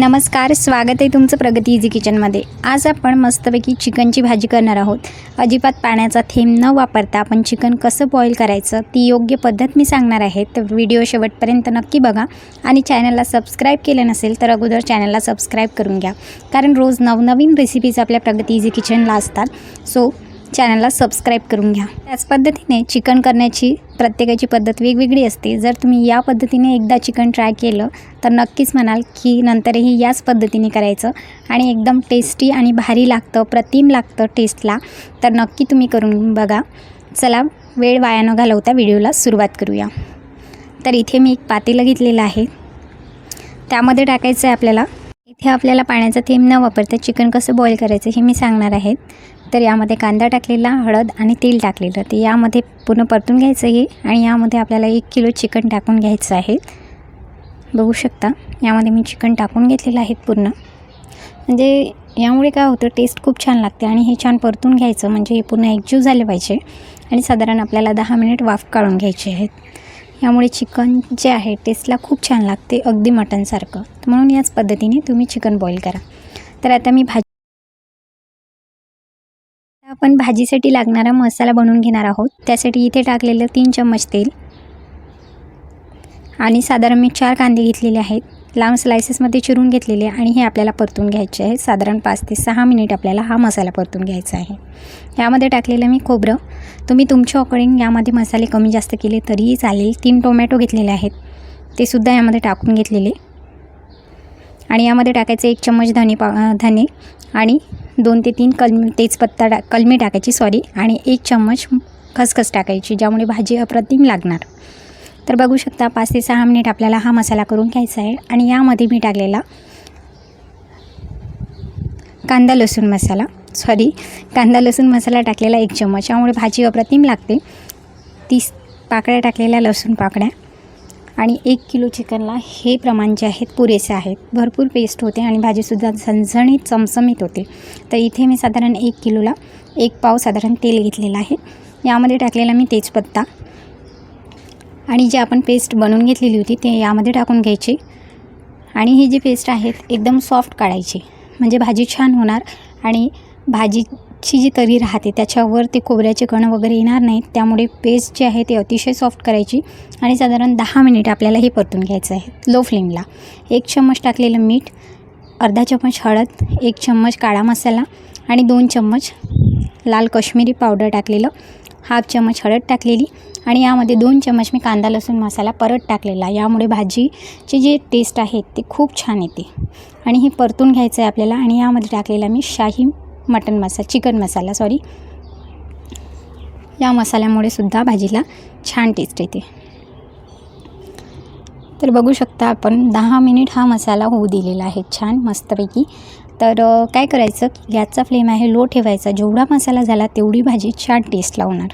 नमस्कार स्वागत आहे तुमचं प्रगती इझी किचनमध्ये आज आपण मस्तपैकी चिकनची भाजी करणार आहोत. अजिबात पाण्याचा थेंब न वापरता आपण चिकन कसं बॉईल करायचं ती योग्य पद्धत मी सांगणार आहे. तर व्हिडिओ शेवटपर्यंत नक्की बघा आणि चॅनलला सबस्क्राईब केलं नसेल तर अगोदर चॅनलला सबस्क्राईब करून घ्या. कारण रोज नवनवीन रेसिपीज आपल्या प्रगती इझी किचनला असतात. सो चॅनलला सबस्क्राईब करून घ्या. त्याच पद्धतीने चिकन करण्याची प्रत्येकाची पद्धत वेगवेगळी असते. जर तुम्ही या पद्धतीने एकदा चिकन ट्राय केलं तर नक्कीच म्हणाल की नंतरही याच पद्धतीने करायचं आणि एकदम टेस्टी आणि भारी लागतं प्रतिम लागतं टेस्टला तर नक्की तुम्ही करून बघा. चला वेळ वाया न घालवता व्हिडिओला सुरुवात करूया. तर इथे मी एक पातेलं घेतलेलं आहे. त्यामध्ये टाकायचं आहे आपल्याला इथे आपल्याला पाण्याचा थेंब न वापरता चिकन कसं बॉईल करायचं हे मी सांगणार आहे. तर यामध्ये कांदा टाकलेला हळद आणि तेल टाकलेलं. ते यामध्ये पूर्ण परतून घ्यायचं हे आणि यामध्ये आपल्याला एक किलो चिकन टाकून घ्यायचं आहे. बघू शकता यामध्ये मी चिकन टाकून घेतलेलं आहे पूर्ण. म्हणजे यामुळे काय होतं टेस्ट खूप छान लागते आणि हे छान परतून घ्यायचं म्हणजे हे पूर्ण एकजीव झाले पाहिजे. आणि साधारण आपल्याला दहा मिनिट वाफ काढून घ्यायचे आहेत यामुळे चिकन जे आहे टेस्टला खूप छान लागते अगदी मटनसारखं. म्हणून याच पद्धतीने तुम्ही चिकन बॉईल करा. तर आता मी भाजी आपण भाजीसाठी लागणारा मसाला बनवून घेणार आहोत. त्यासाठी इथे टाकलेलं तीन चम्मच तेल. आणि साधारण मी चार कांदे घेतलेले आहेत. लांब स्लायसेसमध्ये चिरून घेतलेले आणि हे आपल्याला परतून घ्यायचे आहे. साधारण पाच ते सहा मिनिट आपल्याला हा मसाला परतून घ्यायचा आहे. यामध्ये टाकलेलं मी खोबरं. तुम्ही तुमच्या अकॉर्डिंग यामध्ये मसाले कमी जास्त केले तरीही चालेल. तीन टोमॅटो घेतलेले आहेत. ते सुद्धा यामध्ये टाकून घेतलेले. आणि यामध्ये टाकायचे एक चम्मच धने पा धने आणि दोन ते तीन कलमी तेजपत्ता टा कलमी टाकायची सॉरी आणि एक चम्मच खसखस टाकायची ज्यामुळे भाजी अप्रतिम लागणार. तर बघू शकता पाच ते सहा मिनिट आपल्याला हा मसाला करून घ्यायचा आहे. आणि यामध्ये मी टाकलेला कांदा लसूण मसाला. सॉरी कांदा लसूण मसाला टाकलेला एक चम्मच. यामुळे भाजी अप्रतिम लागते. तीस पाकळ्या टाकलेल्या लसूण पाकळ्या आणि एक किलो चिकनला हे प्रमाण जे आहेत पुरेसे आहेत. भरपूर पेस्ट होते आणि भाजीसुद्धा झणझणीत चमचमीत होते. तर इथे मी साधारण एक किलोला एक पाव साधारण तेल घेतलेलं आहे. यामध्ये टाकलेला मी तेजपत्ता. आणि जी आपण पेस्ट बनवून घेतलेली होती ते यामध्ये टाकून घ्यायची. आणि ही जी पेस्ट आहेत एकदम सॉफ्ट काढायची. म्हणजे भाजी छान होणार आणि भाजीची जी तरी राहते त्याच्यावर ते खोबऱ्याचे कण वगैरे येणार नाहीत. त्यामुळे पेस्ट जी आहे ते अतिशय सॉफ्ट करायची. आणि साधारण दहा मिनिट आपल्याला हे परतून घ्यायचं आहे लो. फ्लेमला एक चम्मच टाकलेलं मीठ अर्धा चम्मच हळद एक चम्मच काळा मसाला आणि दोन चम्मच लाल कश्मीरी पावडर टाकलेलं हाफ चम्मच हळद टाकलेली आणि यामध्ये दोन चम्मच मी कांदा लसूण मसाला परत टाकलेला यामुळे भाजीची जी टेस्ट आहे ते खूप छान येते. आणि हे परतून घ्यायचं आहे आपल्याला आणि यामध्ये टाकलेला मी शाही mutton masala chicken masala sorry या मसाल्यामुळे सुद्धा भाजीला छान टेस्ट येते. तर बघू शकता आपण दहा मिनिट हा मसाला होऊ दिलेला आहे छान मस्तपैकी. तर काय करायचं की गॅसचा फ्लेम आहे लो ठेवायचा. जेवढा मसाला झाला तेवढी भाजी छान टेस्ट लावणार.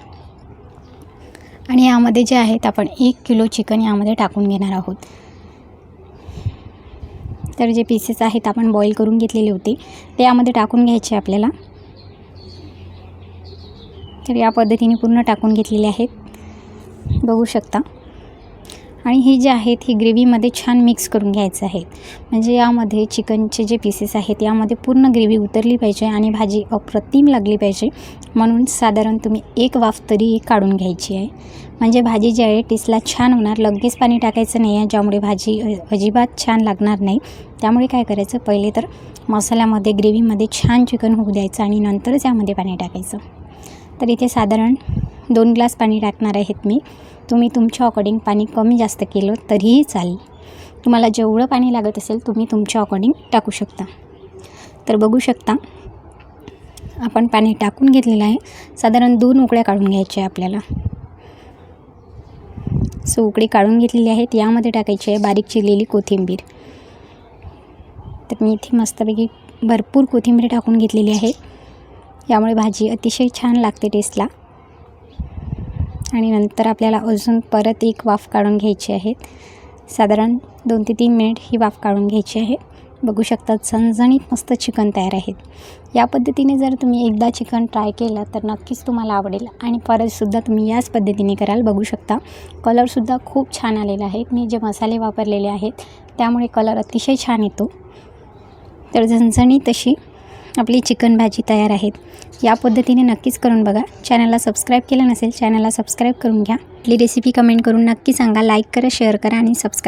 आणि यामध्ये जे आहेत आपण एक किलो चिकन यामध्ये टाकून घेणार आहोत. तर जे पीसेस आहेत आपण बॉईल करून घेतलेले होते ते यामध्ये टाकून घ्यायचे आपल्याला. तर या पद्धतीने पूर्ण टाकून घेतलेले आहेत. बघू शकता. आणि हे जे आहेत हे ग्रेव्हीमध्ये छान मिक्स करून घ्यायचं आहे म्हणजे यामध्ये चिकनचे जे पीसेस आहेत यामध्ये पूर्ण ग्रेव्ही उतरली पाहिजे आणि भाजी अप्रतिम लागली पाहिजे. म्हणून साधारण तुम्ही एक वाफ तरी काढून घ्यायची आहे. म्हणजे भाजी जी आहे टेस्टला छान होणार. लगेच पाणी टाकायचं नाही आहे ज्यामुळे भाजी अजिबात छान लागणार नाही. त्यामुळे काय करायचं पहिले तर मसाल्यामध्ये ग्रेव्हीमध्ये छान चिकन होऊ द्यायचं आणि नंतरच यामध्ये पाणी टाकायचं. तर इथे साधारण दोन ग्लास पाणी टाकणार आहेत मी. तुम्ही तुमच्या अकॉर्डिंग पाणी कमी जास्त केलं तरीही चालेल. तुम्हाला जेवढं पाणी लागत असेल तुम्ही तुमच्या अकॉर्डिंग टाकू शकता. तर बघू शकता आपण पाणी टाकून घेतलेलं आहे. साधारण दोन उकळ्या काढून घ्यायच्या आहे आपल्याला. सो उकळी काढून घेतलेली आहेत. यामध्ये टाकायची आहे बारीक चिरलेली कोथिंबीर. तर मी इथे मस्तपैकी भरपूर कोथिंबीर टाकून घेतलेली आहे. यामुळे भाजी अतिशय छान लागते टेस्टला आणि नंतर आपल्याला अजून परत एक वाफ काढून घ्यायची आहे. साधारण दोन ते तीन मिनिट ही वाफ काढून घ्यायची आहे. बघू शकता झणझणीत मस्त चिकन तयार आहेत. या पद्धतीने जर तुम्ही एकदा चिकन ट्राय केलं तर नक्कीच तुम्हाला आवडेल. आणि परतसुद्धा तुम्ही याच पद्धतीने कराल बघू शकता. कलरसुद्धा खूप छान आलेला आहे मी जे मसाले वापरलेले आहेत त्यामुळे कलर अतिशय छान येतो. तर झणझणीत तशी आपली चिकन भाजी तयार आहे या पद्धतीने नक्कीच करून बघा. चॅनलला सबस्क्राईब केलं नसेल चॅनलला सबस्क्राईब करून घ्या. आपली रेसिपी कमेंट करून नक्की सांगा. लाईक करा शेअर करा आणि सबस्क्राईब